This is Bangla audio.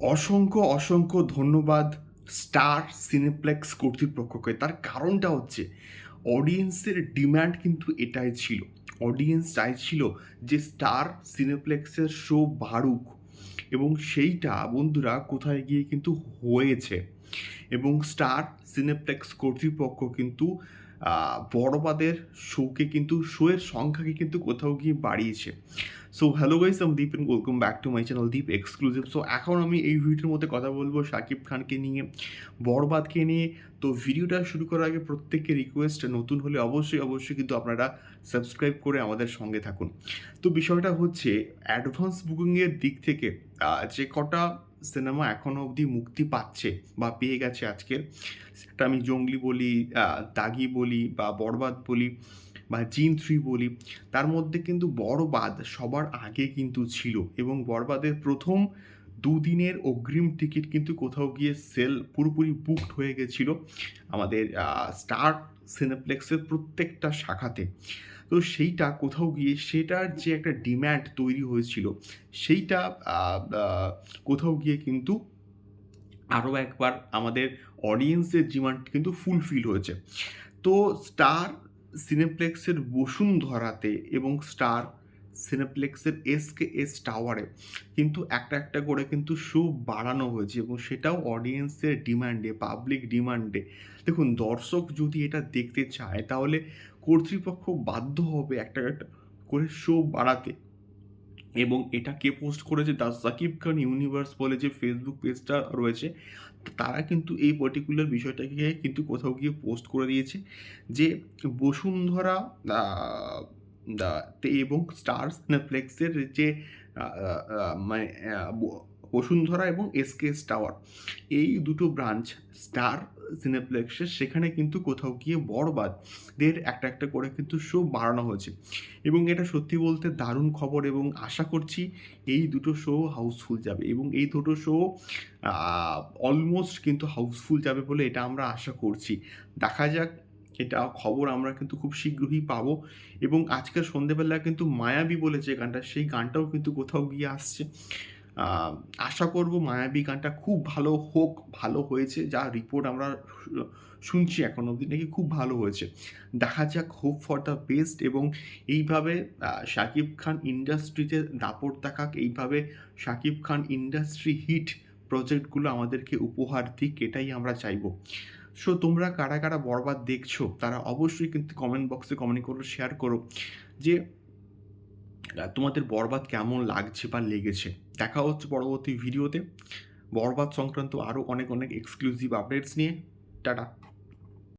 অসংখ্য অসংখ্য ধন্যবাদ স্টার সিনেপ্লেক্স কর্তৃপক্ষকে। তার কারণটা হচ্ছে, অডিয়েন্সের ডিম্যান্ড কিন্তু এটাই ছিল। অডিয়েন্স চাইছিল যে স্টার সিনেপ্লেক্সের শো বাড়ুক। এবং সেইটা, বন্ধুরা, কোথায় গিয়ে কিন্তু হয়েছে। এবং স্টার সিনেপ্লেক্স কর্তৃপক্ষ কিন্তু বড়বাদের শোকে কিন্তু, শোয়ের সংখ্যাকে কিন্তু কোথাও গিয়ে বাড়িয়েছে। সো হ্যালো গাইস আমি Deep and welcome back to my channel Deep exclusive so এখন আমি এই ভিডিওর মধ্যে কথা বলব শাকিব খানকে নিয়ে বরবাদকে নিয়ে। তো ভিডিওটা শুরু করার আগে প্রত্যেককে রিকোয়েস্ট নতুন হলে অবশ্যই অবশ্যই কিন্তু আপনারা সাবস্ক্রাইব করে আমাদের সঙ্গে থাকুন। তো বিষয়টা হচ্ছে অ্যাডভান্স বুকিংয়ের দিক থেকে যে কটা সিনেমা এখনও অবধি মুক্তি পাচ্ছে বা পেয়ে গেছে আজকে সেটা আমি জঙ্গলি বলি দাগি বলি বা বরবাদ বলি বা জিন থ্রি বলি, তার মধ্যে কিন্তু বরবাদ সবার আগে কিন্তু ছিল এবং বরবাদের প্রথম দুদিনের অগ্রিম টিকিট কিন্তু কোথাও গিয়ে সেল পুরোপুরি বুকড হয়ে গেছিল আমাদের স্টার সিনেপ্লেক্সের প্রত্যেকটা শাখাতে। তো সেইটা কোথাও গিয়ে সেটার যে একটা ডিম্যান্ড তৈরি হয়েছিল, সেইটা কোথাও গিয়ে কিন্তু আরও একবার আমাদের অডিয়েন্সের ডিমান্ড কিন্তু ফুলফিল হয়েছে। তো স্টার সিনেপ্লেক্সের বসুন্ধরাতে এবং স্টার সিনেপ্লেক্সের এসকে এস টাওয়ারে কিন্তু একটা একটা করে কিন্তু শো বাড়ানো হয়েছে এবং সেটাও অডিয়েন্সের ডিমান্ডে পাবলিক ডিমান্ডে দেখুন, দর্শক যদি এটা দেখতে চায়, তাহলে কর্তৃপক্ষ বাধ্য হবে একটা একটা করে শো বাড়াতে। এবং এটা কে পোস্ট করেছে দা সাকিব খান ইউনিভার্স বলে যে ফেসবুক পেজটা রয়েছে, তারা কিন্তু এই পার্টিকুলার বিষয়টাকে কিন্তু কোথাও গিয়ে পোস্ট করে দিয়েছে যে বসুন্ধরা এবং স্টার নেটফ্লিক্সের যে মানে বসুন্ধরা এবং এসকেএস টাওয়ার, এই দুটো ব্রাঞ্চ স্টার সিনেপ্লেক্সের সেখানে কিন্তু কোথাও গিয়ে বরবাদদের একটা একটা করে কিন্তু শো বাড়ানো হয়েছে। এবং এটা সত্যি বলতে দারুণ খবর এবং আশা করছি এই দুটো শো হাউসফুল যাবে এবং এই দুটো শো অলমোস্ট কিন্তু হাউসফুল যাবে বলে এটা আমরা আশা করছি। দেখা যাক এটা খবর আমরা কিন্তু খুব শীঘ্রই পাবো। এবং আজকের সন্ধেবেলা কিন্তু মায়াবী বলে যে গানটা, সেই গানটাও কিন্তু কোথাও গিয়ে আসছে। আশা করব মায়াবী গানটা খুব ভালো হোক, ভালো হয়েছে। যা রিপোর্ট আমরা শুনছি এখন অবধি নাকি খুব ভালো হয়েছে। দেখা যাক হোপ ফর দ্য বেস্ট এবং এইভাবে শাকিব খান ইন্ডাস্ট্রিতে দাপট দেখাক, এইভাবে শাকিব খান ইন্ডাস্ট্রি হিট প্রজেক্টগুলো আমাদেরকে উপহার দিক, এটাই আমরা চাইব। সো তোমরা কারা কারা বরবাদ দেখছ, তারা অবশ্যই কিন্তু কমেন্ট বক্সে কমেন্ট করো শেয়ার করো যে তোমাদের বরবাদ কেমন লাগছে বা লেগেছে। দেখা হচ্ছে পরবর্তী ভিডিওতে বরবাদ সংক্রান্ত আরও অনেক অনেক এক্সক্লুসিভ আপডেটস নিয়ে। টাটা।